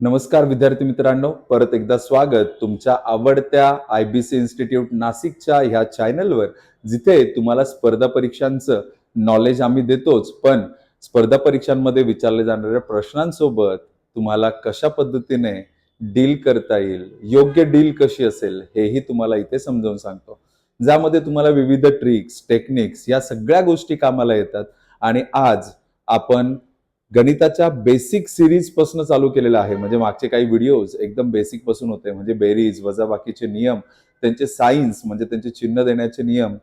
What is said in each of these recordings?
नमस्कार विद्यार्थी मित्रांनो. परत एकदा स्वागत तुमच्या आवडत्या आय बी सी इन्स्टिट्यूट नाशिकच्या ह्या चॅनलवर जिथे तुम्हाला स्पर्धा परीक्षांचं नॉलेज आम्ही देतोच. पण स्पर्धा परीक्षांमध्ये विचारले जाणाऱ्या प्रश्नांसोबत तुम्हाला कशा पद्धतीने डील करता येईल योग्य डील कशी असेल हेही तुम्हाला इथे समजावून सांगतो. ज्यामध्ये तुम्हाला विविध ट्रिक्स टेक्निक्स या सगळ्या गोष्टी कामाला येतात. आणि आज आपण गणिताच्या बेसिक सिरीजपासून चालू केलेलं आहे. म्हणजे मागचे काही व्हिडिओज एकदम बेसिकपासून होते. म्हणजे बेरीज वजाबाकीचे नियम त्यांचे सायन्स म्हणजे त्यांचे चिन्ह देण्याचे नियम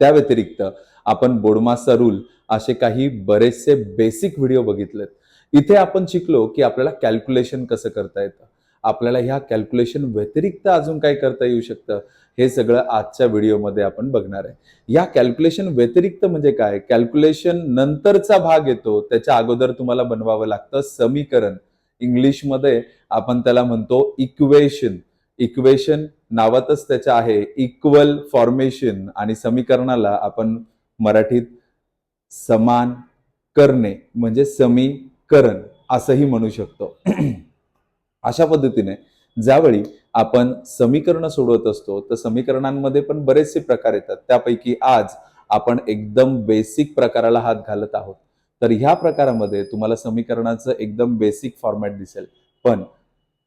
त्या व्यतिरिक्त आपण बोडमासा रूल असे काही बरेचसे बेसिक व्हिडिओ बघितलेत. इथे आपण शिकलो की आपल्याला कॅल्क्युलेशन कसं करता येतं. आपल्याला ह्या कॅल्क्युलेशन व्यतिरिक्त अजून काय करता येऊ शकतं? हे सगळं आजच्या व्हिडिओमध्ये आपण बघणार आहे. या कॅल्क्युलेशन व्यतिरिक्त म्हणजे काय? कॅल्क्युलेशन नंतरचा भाग येतो. त्याच्या अगोदर तुम्हाला बनवावं लागतं समीकरण. इंग्लिशमध्ये आपण त्याला म्हणतो इक्वेशन इक्वेशन नावातच त्याच्या आहे. इक्वल फॉर्मेशन आणि समीकरणाला आपण मराठीत समान करणे म्हणजे समीकरण असंही म्हणू शकतो. अशा पद्धतीने ज्यावेळी आपण समीकरण सोडवत असतो तर समीकरणांमध्ये पण बरेचसे प्रकार येतात. त्यापैकी आज आपण एकदम बेसिक प्रकाराला हात घालत आहोत. तर ह्या प्रकारामध्ये तुम्हाला समीकरणाचं एकदम बेसिक फॉर्मॅट दिसेल. पण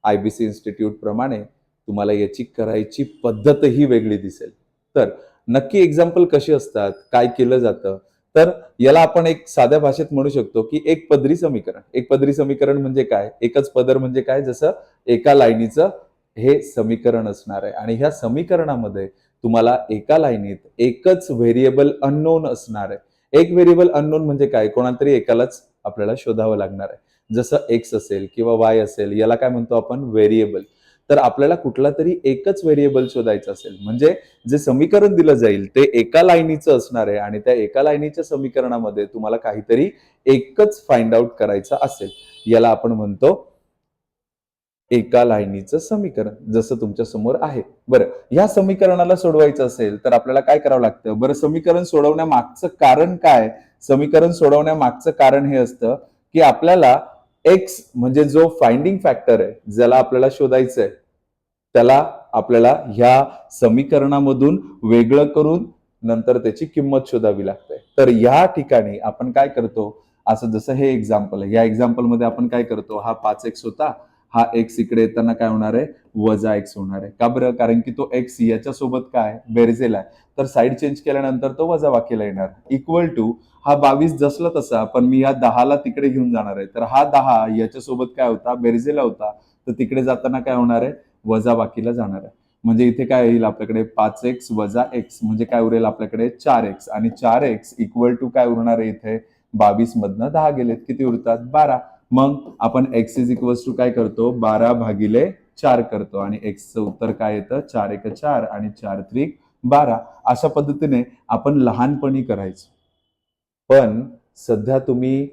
आय बी सी इन्स्टिट्यूट प्रमाणे तुम्हाला याची करायची पद्धतही वेगळी दिसेल. तर नक्की एक्झाम्पल कशी असतात? काय केलं जातं? तर याला आपण एक साध्या भाषेत म्हणू शकतो की एक पदरी समीकरण. एक पदरी समीकरण म्हणजे काय? एकच पदर म्हणजे काय? जसं एका लाईनीचं हे समीकरण असणार आहे. आणि ह्या समीकरणामध्ये तुम्हाला एका लाईनीत एकच व्हेरिएबल अननोन असणार आहे. एक व्हेरिएबल अननोन म्हणजे काय? कोणातरी एकालाच आपल्याला शोधावं लागणार आहे. जसं एक्स असेल किंवा वाय असेल याला काय म्हणतो आपण? व्हेरिएबल. तर आपल्याला कुठला तरी एकच व्हेरिएबल शोधायचं असेल. म्हणजे जे समीकरण दिलं जाईल ते एका लाईनीचं असणार आहे आणि त्या एका लाईनीच्या समीकरणामध्ये तुम्हाला काहीतरी एकच फाइंड आउट करायचं असेल. याला आपण म्हणतो एका लाईनीचं समीकरण जसं तुमच्यासमोर आहे. बरं ह्या समीकरणाला सोडवायचं असेल तर आपल्याला काय करावं लागतं? बरं समीकरण सोडवण्यामागचं कारण काय? समीकरण सोडवण्यामागचं कारण हे असतं की आपल्याला एक्स म्हणजे जो फाइंडिंग फॅक्टर आहे ज्याला आपल्याला शोधायचं आहे त्याला आपल्याला ह्या समीकरणामधून वेगळं करून नंतर त्याची किंमत शोधावी लागते. तर या ठिकाणी आपण काय करतो? असं जसं हे एक्झाम्पल आहे. या एक्झाम्पलमध्ये आपण काय करतो? हा पाच एक्स होता. हा एक्स इकडे येताना काय होणार आहे? वजा एक्स होणार आहे. का बरं? कारण की तो एक्स याच्या सोबत काय? बेरजेला आहे. तर साईड चेंज केल्यानंतर तो वजा वाक्याला येणार. इक्वल टू हा बावीस जसला तसा पण मी या दहाला तिकडे घेऊन जाणार आहे. तर हा दहा याच्या सोबत काय होता? बेरजेला होता. तर तिकडे जाताना काय होणार आहे? वजा बाकीला जाणार आहे. म्हणजे इथे काय येईल आपल्याकडे? पाच एक्स वजा एक्स म्हणजे काय उरेल आपल्याकडे? चार एक्स आणि चार एक्स इक्वल टू काय उरणार आहे इथे? बावीस मधनं दहा गेलेत. किती उरतात? बारा. मग आपण एक्स इज इक्वल्स टू काय करतो? बारा भागिले चार करतो. आणि एक्सचं उत्तर काय येतं? चार एक चार आणि चार त्रिक बारा. अशा पद्धतीने आपण लहानपणी करायचो. पण सध्या तुम्ही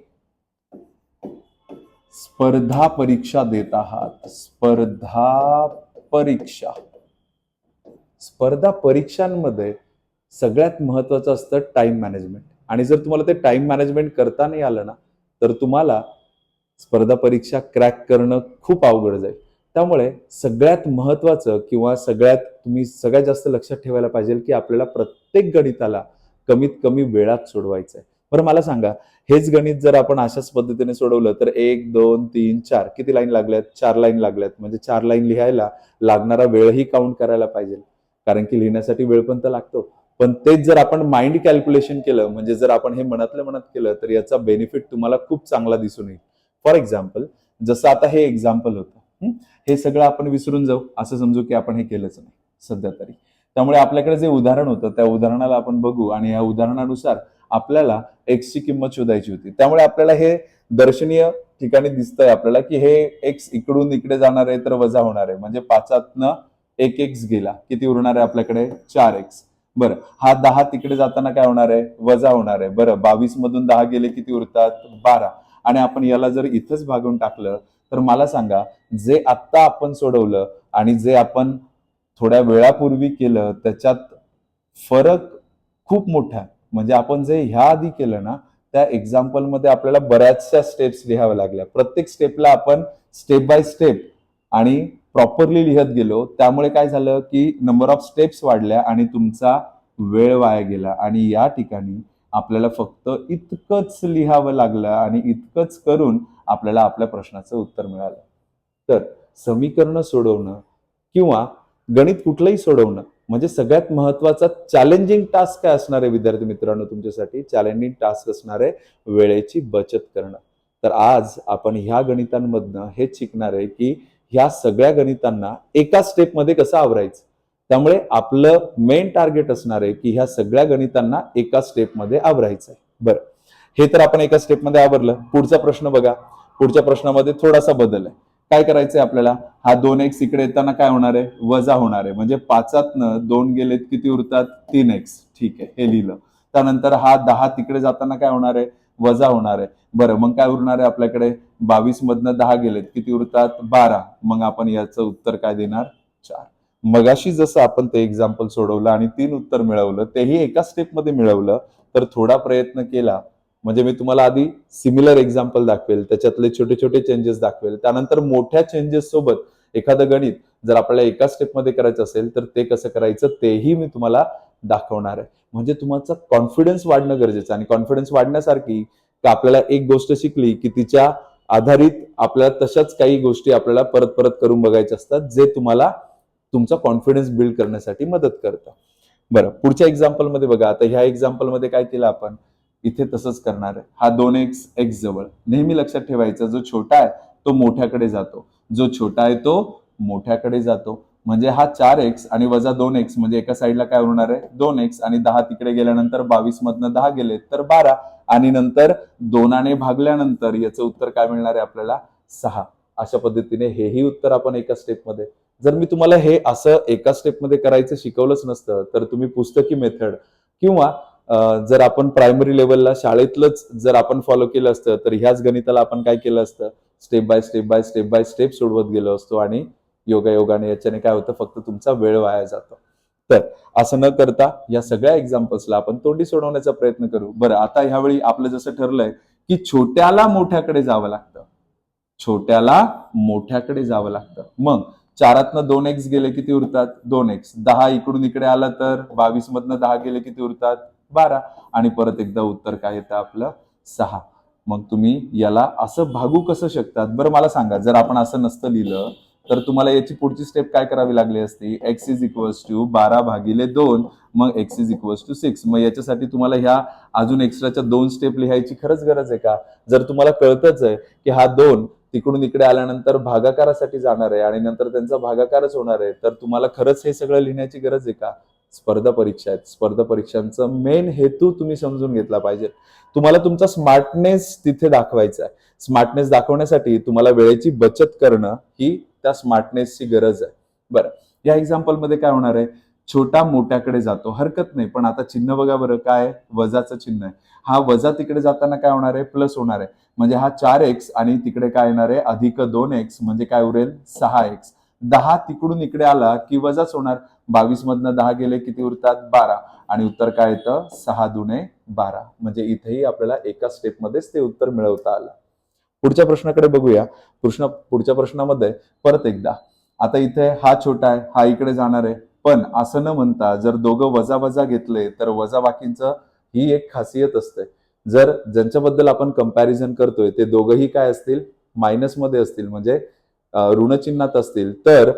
स्पर्धा परीक्षा देत आहात. स्पर्धा परीक्षा. स्पर्धा परीक्षांमध्ये सगळ्यात महत्वाचं असतं टाइम मॅनेजमेंट आणि जर तुम्हाला ते टाइम मॅनेजमेंट करता नाही आलं ना तर तुम्हाला स्पर्धा परीक्षा क्रॅक करणं खूप अवघड जाईल. त्यामुळे सगळ्यात महत्वाचं किंवा सगळ्यात तुम्ही सगळ्यात जास्त लक्षात ठेवायला पाहिजे की आपल्याला प्रत्येक गणिताला कमीत कमी वेळात सोडवायचं आहे बरं मला सांगा हेच गणित जर आपण अशाच पद्धतीने सोडवलं तर एक दोन तीन चार किती लाईन लागल्यात? चार लाईन लागल्यात. म्हणजे चार लाईन लिहायला लागणारा वेळही काउंट करायला पाहिजे. कारण की लिहिण्यासाठी वेळ पण तर लागतो. पण तेच जर आपण माइंड कॅल्क्युलेशन केलं म्हणजे जर आपण हे मनातल्या मनात केलं तर याचा बेनिफिट तुम्हाला खूप चांगला दिसून येईल. फॉर एक्झाम्पल जसं आता हे एक्झाम्पल होतं हे सगळं आपण विसरून जाऊ. असं समजू की आपण हे केलंच नाही सध्या तरी. त्यामुळे आपल्याकडे जे उदाहरण होतं त्या उदाहरणाला आपण बघू आणि या उदाहरणानुसार आपल्याला एक्सची किंमत शोधायची होती. त्यामुळे आपल्याला हे दर्शनीय ठिकाणी दिसतंय आपल्याला की हे एक्स इकडून इकडे जाणार आहे तर वजा होणार आहे. म्हणजे पाचातनं एक एक्स गेला. किती उरणार आहे आपल्याकडे? चार एक्स बरं. हा दहा तिकडे जाताना काय होणार आहे? वजा होणार आहे. बरं. बावीस मधून दहा गेले किती उरतात? बारा. आणि आपण याला जर इथंच भागून टाकलं तर मला सांगा जे आत्ता आपण सोडवलं आणि जे आपण थोड्या वेळापूर्वी केलं त्याच्यात फरक खूप मोठा आहे. म्हणजे आपण जे ह्या आधी केलं ना त्या एक्झाम्पलमध्ये आपल्याला बऱ्याचशा स्टेप्स लिहाव्या लागल्या. प्रत्येक स्टेपला आपण स्टेप बाय स्टेप आणि प्रॉपरली लिहत गेलो. त्यामुळे काय झालं की नंबर ऑफ स्टेप्स वाढल्या आणि तुमचा वेळ वाया गेला. आणि या ठिकाणी आपल्याला फक्त इतकंच लिहावं लागलं आणि इतकंच करून आपल्याला आपल्या प्रश्नाचं उत्तर मिळालं. तर समीकरणं सोडवणं किंवा गणित कुठलंही सोडवणं म्हणजे सगळ्यात महत्त्वाचा चॅलेंजिंग टास्क काय असणार आहे विद्यार्थी मित्रांनो तुमच्यासाठी? चॅलेंजिंग टास्क असणार आहे वेळेची बचत करणं. तर आज आपण ह्या गणितांमधनं हेच शिकणार आहे की ह्या सगळ्या गणितांना एका स्टेपमध्ये कसं आवरायचं? त्यामुळे आपलं मेन टार्गेट असणार आहे की ह्या सगळ्या गणितांना एका स्टेपमध्ये आवरायचं आहे. बरं. हे तर आपण एका स्टेपमध्ये आवरलं. पुढचा प्रश्न बघा. पुढच्या प्रश्नामध्ये थोडासा बदल आहे. काय करायचंय आपल्याला? हा दोन एक्स इकडे येताना काय होणार आहे? वजा होणार आहे. म्हणजे पाचातनं दोन गेलेत किती उरतात? तीन एक्स ठीक आहे. हे लिहिलं. त्यानंतर हा दहा तिकडे जाताना काय होणार आहे? वजा होणार आहे. बरं मग काय उरणार आहे आपल्याकडे? बावीस मधनं दहा गेलेत किती उरतात? बारा. मग आपण याचं उत्तर काय देणार? चार. मगाशी जसं आपण ते एक्झाम्पल सोडवलं आणि तीन उत्तर मिळवलं तेही एका स्टेपमध्ये मिळवलं तर थोडा प्रयत्न केला म्हणजे मी तुम्हाला आधी सिमिलर एक्झाम्पल दाखवेल त्याच्यातले छोटे छोटे चेंजेस दाखवेल. त्यानंतर मोठ्या चेंजेस सोबत एखादं गणित जर आपल्याला एका स्टेपमध्ये करायचं असेल तर ते कसं करायचं तेही मी तुम्हाला दाखवणार आहे. म्हणजे तुमचा कॉन्फिडन्स वाढणं गरजेचं आणि कॉन्फिडन्स वाढण्यासारखी का आपल्याला एक गोष्ट शिकली की तिच्या आधारित आपल्याला तशाच काही गोष्टी आपल्याला परत परत करून बघायच्या असतात जे तुम्हाला तुमचा कॉन्फिडन्स बिल्ड करण्यासाठी मदत करतं. बरं पुढच्या एक्झाम्पलमध्ये बघा. आता ह्या एक्झाम्पलमध्ये काय केलं आपण? इथे तसंच करणार आहे. हा दोन एक्स एक्स जवळ. नेहमी लक्षात ठेवायचा जो छोटा आहे तो मोठ्याकडे जातो. जो छोटा आहे तो मोठ्याकडे जातो. म्हणजे हा चार एक्स आणि वजा दोन एक्स म्हणजे एका साईडला काय होणार आहे? दोन एक्स आणि दहा तिकडे गेल्यानंतर बावीस मधनं दहा गेले तर बारा. आणि नंतर दोनाने भागल्यानंतर याचं उत्तर काय मिळणार आहे आपल्याला? सहा. अशा पद्धतीने हेही उत्तर आपण एका स्टेपमध्ये जर मी तुम्हाला हे असं एका स्टेपमध्ये करायचं शिकवलंच नसतं तर तुम्ही पुस्तकी मेथड किंवा जर आपण प्रायमरी लेवलला शाळेतलंच जर आपण फॉलो केलं असतं तर ह्याच गणिताला आपण काय केलं असतं? Step by step by step by step सोडवत गेलो असतो आणि योगा योगाने याच्याने काय होतं? फक्त तुमचा वेळ वाया जातो. तर असं न करता या सगळ्या एक्झाम्पल्सला आपण तोंडी सोडवण्याचा प्रयत्न करू. बरं आता ह्यावेळी आपलं जसं ठरलंय की छोट्याला मोठ्याकडे जावं लागतं. छोट्याला मोठ्याकडे जावं लागतं. मग चारातनं दोन एक्स गेले किती उरतात? दोन एक्स दहा इकडून इकडे आला तर? बावीस मधनं दहा गेले किती उरतात? बारा. आणि परत एकदा उत्तर काय येतं आपलं? सहा. मग तुम्ही याला असं भागू कसं शकतात? बरं मला सांगा. जर आपण असं नसतं लिहिलं तर तुम्हाला याची पुढची स्टेप काय करावी लागली असती? एक्स इज इक्वल्स टू बारा भागिले दोन. मग x is equals to six मग याच्यासाठी तुम्हाला ह्या अजून एक्स्ट्राच्या दोन स्टेप लिहायची खरंच गरज आहे का? जर तुम्हाला कळतच आहे की हा दोन तिकडून इकडे आल्यानंतर भागाकारासाठी जाणार आहे आणि नंतर त्यांचा भागाकारच होणार आहे तर तुम्हाला खरंच हे सगळं लिहिण्याची गरज आहे का? स्पर्धा परीक्षा आहेत. स्पर्धा परीक्षांचा मेन हेतू तुम्ही समजून घेतला पाहिजे. तुम्हाला तुमचा स्मार्टनेस तिथे दाखवायचा आहे. स्मार्टनेस दाखवण्यासाठी तुम्हाला वेळेची बचत करणं ही त्या स्मार्टनेसची गरज आहे. बरं या एक्झाम्पलमध्ये काय होणार आहे? छोटा मोठ्याकडे जातो. हरकत नाही पण आता चिन्ह बघा बरं काय वजाचं चिन्ह आहे. हा वजा तिकडे जाताना काय होणार आहे? प्लस होणार आहे. म्हणजे हा चार एक्स आणि तिकडे काय येणार आहे? अधिक दोन एक्स म्हणजे काय उरेल? सहा एक्स दहा तिकडून इकडे आला की वजाच होणार बावीस मधनं दहा गेले किती उरतात? बारा. आणि उत्तर काय येतं? सहा दुने बारा. म्हणजे इथेही आपल्याला एका स्टेपमध्येच ते उत्तर मिळवता आलं. पुढच्या प्रश्नाकडे बघूया. प्रश्न पुढच्या प्रश्नामध्ये परत एकदा. आता इथे हा छोटा आहे हा इकडे जाणार आहे. पण असं न म्हणता जर दोघं वजा वजा घेतले तर वजा बाकींचं ही एक खासियत असते. जर ज्यांच्याबद्दल आपण कंपॅरिझन करतोय ते दोघंही काय असतील? मायनसमध्ये असतील. म्हणजे ऋणचिन्हात असतील तर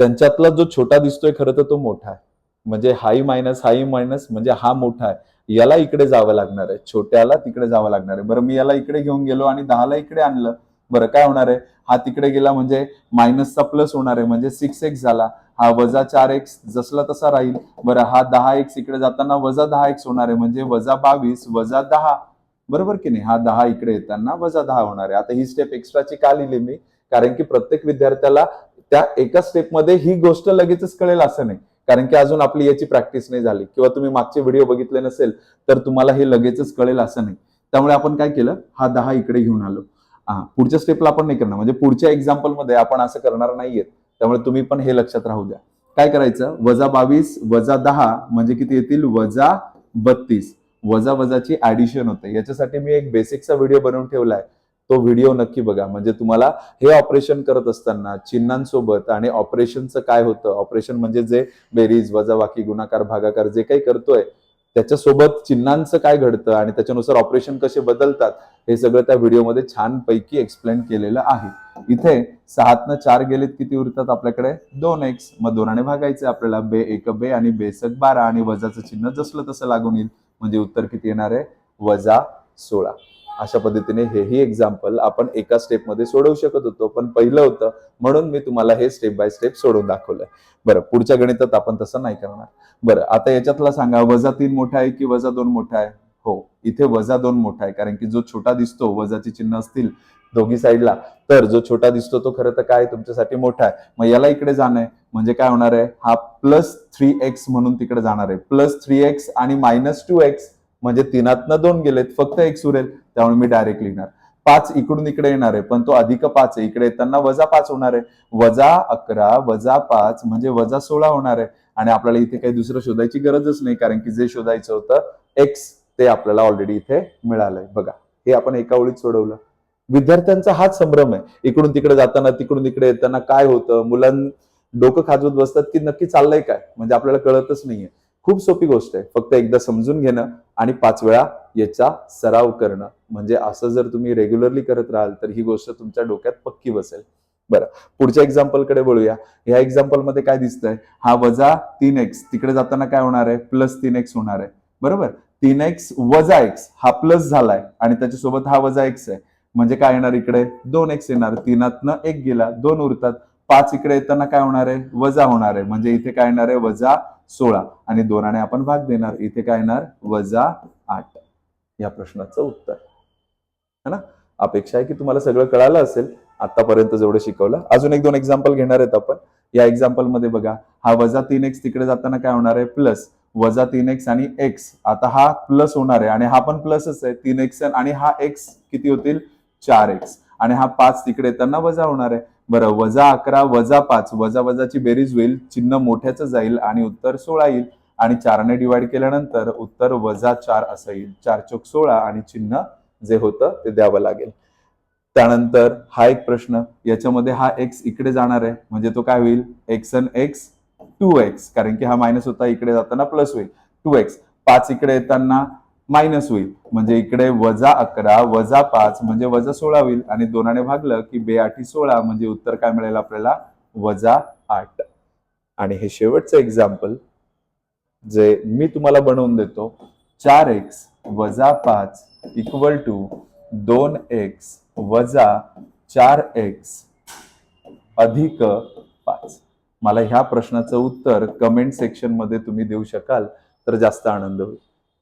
त्यांच्यातला जो छोटा दिसतोय खरं तर तो मोठा आहे. म्हणजे हाई मायनस हाई मायनस म्हणजे हा मोठा आहे. याला इकडे जावं लागणार आहे. छोट्याला तिकडे जावं लागणार आहे. बरं मी याला इकडे घेऊन गेलो आणि दहाला इकडे आणलं. बरं काय होणार आहे? हा तिकडे गेला म्हणजे मायनसचा प्लस होणार आहे. म्हणजे सिक्स एक्स झाला. हा वजा चार एक्स जसला तसा राहील. बरं हा दहा एक्स इकडे जाताना वजा दहा एक्स होणार आहे. म्हणजे वजा बावीस वजा दहा. बरोबर की नाही? हा दहा इकडे येताना वजा दहा होणार आहे. आता ही स्टेप एक्स्ट्राची का लिहिली मी? कारण की प्रत्येक विद्यार्थ्याला त्या एका स्टेपमध्ये ही गोष्ट लगेचच कळेल असं नाही. कारण की अजून आपली याची प्रॅक्टिस नाही झाली. किंवा तुम्ही मागचे व्हिडिओ बघितले नसेल तर तुम्हाला हे लगेचच कळेल असं नाही. त्यामुळे आपण काय केलं? हा दहा इकडे घेऊन आलो. हा पुढच्या स्टेपला आपण नाही करणार. म्हणजे पुढच्या एक्झाम्पलमध्ये आपण असं करणार नाहीये. त्यामुळे तुम्ही पण हे लक्षात राहू द्या. काय करायचं? वजा बावीस वजा दहा म्हणजे किती येतील? वजा बत्तीस. वजा वजाची ऍडिशन होते. याच्यासाठी मी एक बेसिकचा व्हिडिओ बनवून ठेवलाय. तो व्हिडिओ नक्की बघा. म्हणजे तुम्हाला हे ऑपरेशन करत असताना चिन्हांसोबत आणि ऑपरेशनचं काय होतं? ऑपरेशन म्हणजे जे बेरीज वजाबाकी गुणाकार भागाकार जे काही करतोय त्याच्यासोबत चिन्हांचं काय घडतं आणि त्याच्यानुसार ऑपरेशन कसे बदलतात हे सगळं त्या व्हिडिओमध्ये छान पैकी एक्सप्लेन केलेलं आहे. इथे सहातनं चार गेलेत किती उरतात आपल्याकडे? दोन एक्स मग दोनाने भागायचे आपल्याला. बे एक बे आणि बेसक बारा आणि वजाचं चिन्ह जसलं तसं लागून येईल. म्हणजे उत्तर किती येणार आहे? वजा सोळा. अशा पद्धतीने हेही एक्झाम्पल आपण एका स्टेपमध्ये सोडवू शकत होतो. पण पहिलं होतं म्हणून मी तुम्हाला हे स्टेप बाय स्टेप सोडून दाखवलंय. बरं पुढच्या गणितात आपण तसं नाही करणार. बरं आता याच्यातला सांगा वजा तीन मोठा आहे की वजा दोन मोठा आहे? हो इथे वजा दोन मोठा आहे कारण की जो छोटा दिसतो वजाची चिन्ह असतील दोघी साईडला तर जो छोटा दिसतो तो खरं तर काय तुमच्यासाठी मोठा आहे. मग याला इकडे जाणं आहे. म्हणजे काय होणार आहे? हा प्लस थ्री एक्स म्हणून तिकडे जाणार आहे. प्लस थ्री एक्स आणि मायनस टू एक्स म्हणजे तीनातनं दोन गेलेत फक्त एक उरेल त्यामुळे मी डायरेक्ट लिहिणार. पाच इकडून इकडे येणार आहे पण तो अधिक पाच आहे. इकडे येताना वजा पाच होणार आहे. वजा अकरा वजा पाच म्हणजे वजा सोळा होणार आहे. आणि आपल्याला इथे काही दुसरं शोधायची गरजच नाही कारण की जे शोधायचं होतं एक्स ते आपल्याला ऑलरेडी इथे मिळालंय. बघा हे आपण एका ओळीत सोडवलं. विद्यार्थ्यांचा हाच संभ्रम आहे. इकडून तिकडे जाताना तिकडून इकडे येताना काय होतं? मुलां डोकं खाजवत बसतात की नक्की चाललंय काय? म्हणजे आपल्याला कळतच नाहीये. खूप सोपी गोष्ट आहे. फक्त एकदा समजून घेणं आणि पाच वेळा याचा सराव करणं. म्हणजे असं जर तुम्ही रेग्युलरली करत राहाल तर ही गोष्ट तुमच्या डोक्यात पक्की बसेल. बरं पुढच्या एक्झाम्पलकडे वळूया ह्या एक्झाम्पलमध्ये काय दिसतंय? हा वजा तीन एक्स तिकडे जाताना काय होणार आहे? प्लस तीन एक्स होणार आहे. बरोबर? तीन एक्स वजा एक्स हा प्लस झालाय आणि त्याच्यासोबत हा वजा एक्स आहे. म्हणजे काय येणार इकडे? दोन एक्स येणार. तीनातनं एक गेला. दोन उरतात. पाच इकडे येताना काय होणार आहे? वजा होणार आहे. म्हणजे इथे काय येणार आहे? वजा सोळा. आणि दोनाने आपण भाग देणार. इथे काय येणार? वजा आठ. या प्रश्नाचं उत्तर. है ना? अपेक्षा आहे की तुम्हाला सगळं कळालं असेल. आतापर्यंत जेवढं शिकवलं. अजून एक दोन एक्झाम्पल घेणार आहेत आपण. या एक्झाम्पलमध्ये बघा. हा वजा तीन एक्स तिकडे जाताना काय होणार आहे? प्लस वजा तीन एक्स आणि एक्स आता हा प्लस होणार आहे. आणि हा पण प्लसच आहे. तीन एक्स आणि हा एक्स किती होतील? चार एक्स आणि हा पाच तिकडे येताना वजा होणार आहे. बरं वजा अकरा वजा पाच वजा वजाची बेरीज होईल चिन्ह मोठ्याचं जाईल आणि उत्तर सोळा येईल. आणि चारने डिवाइड केल्यानंतर उत्तर वजा चार असं येईल. चार चौक सोळा आणि चिन्ह जे होतं ते द्यावं लागेल. त्यानंतर हा एक प्रश्न याच्यामध्ये हा एक्स इकडे जाणार आहे. म्हणजे तो काय होईल? एक्स अन एक्स टू एक्स कारण की हा मायनस होता इकडे जाताना प्लस होईल. टू एक्स पाच इकडे येताना मायनस होईल. म्हणजे इकडे वजा अकरा वजा पाच म्हणजे वजा सोळा होईल. आणि दोनाने भागलं की बे आठी सोळा म्हणजे उत्तर काय मिळेल आपल्याला? वजा आठ. आणि हे शेवटचं एक्झाम्पल जे मी तुम्हाला बनवून देतो चार एक्स वजा पाच इक्वल टू दोन एक्स वजा चार एक्स अधिक पाच. मला ह्या प्रश्नाचं उत्तर कमेंट सेक्शनमध्ये तुम्ही देऊ शकाल तर जास्त आनंद होईल.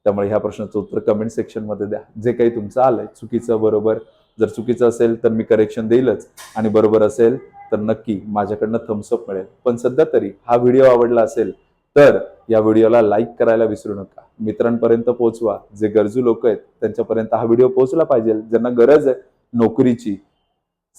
त्यामुळे ह्या प्रश्नाचं उत्तर कमेंट सेक्शनमध्ये द्या. जे काही तुमचं आलंय चुकीचं बरोबर. जर चुकीचं असेल तर मी करेक्शन देईलच. आणि बरोबर असेल तर नक्की माझ्याकडनं थम्सअप मिळेल. पण सध्या तरी हा व्हिडिओ आवडला असेल तर या व्हिडिओला लाईक करायला विसरू नका. मित्रांपर्यंत पोहोचवा. जे गरजू लोक आहेत त्यांच्यापर्यंत हा व्हिडिओ पोहोचला पाहिजे. ज्यांना गरज आहे नोकरीची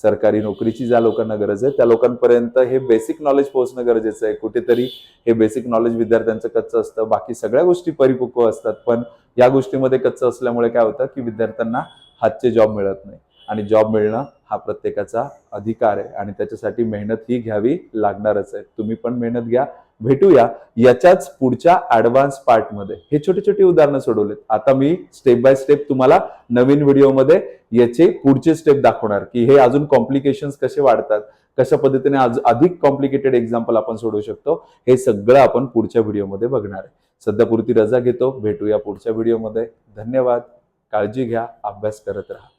सरकारी नोकरीची ज्या लोकांना गरज आहे त्या लोकांपर्यंत हे बेसिक नॉलेज पोहोचणं गरजेचं आहे. कुठेतरी हे बेसिक नॉलेज विद्यार्थ्यांचं कच्चं असतं. बाकी सगळ्या गोष्टी परिपक्व असतात. पण या गोष्टीमध्ये कच्चं असल्यामुळे काय होतं की विद्यार्थ्यांना हातचे जॉब मिळत नाही. आणि जॉब मिळणं हा प्रत्येकाचा अधिकार आहे. आणि त्याच्यासाठी मेहनत ही घ्यावी लागणारच आहे. तुम्ही पण मेहनत घ्या. भेटूया याच्याच पुढच्या ऍडव्हान्स पार्टमध्ये हे छोटे छोटे उदाहरणं सोडवलेत. आता मी स्टेप बाय स्टेप तुम्हाला नवीन व्हिडिओमध्ये याचे पुढचे स्टेप दाखवणार की हे अजून कॉम्प्लिकेशन्स कसे वाढतात कशा पद्धतीने आज- अधिक कॉम्प्लिकेटेड एक्झाम्पल आपण सोडवू शकतो हे सगळं आपण पुढच्या व्हिडिओमध्ये बघणार आहे. सध्या पुरती रजा घेतो. भेटूया पुढच्या व्हिडिओमध्ये धन्यवाद. काळजी घ्या. अभ्यास करत राहा.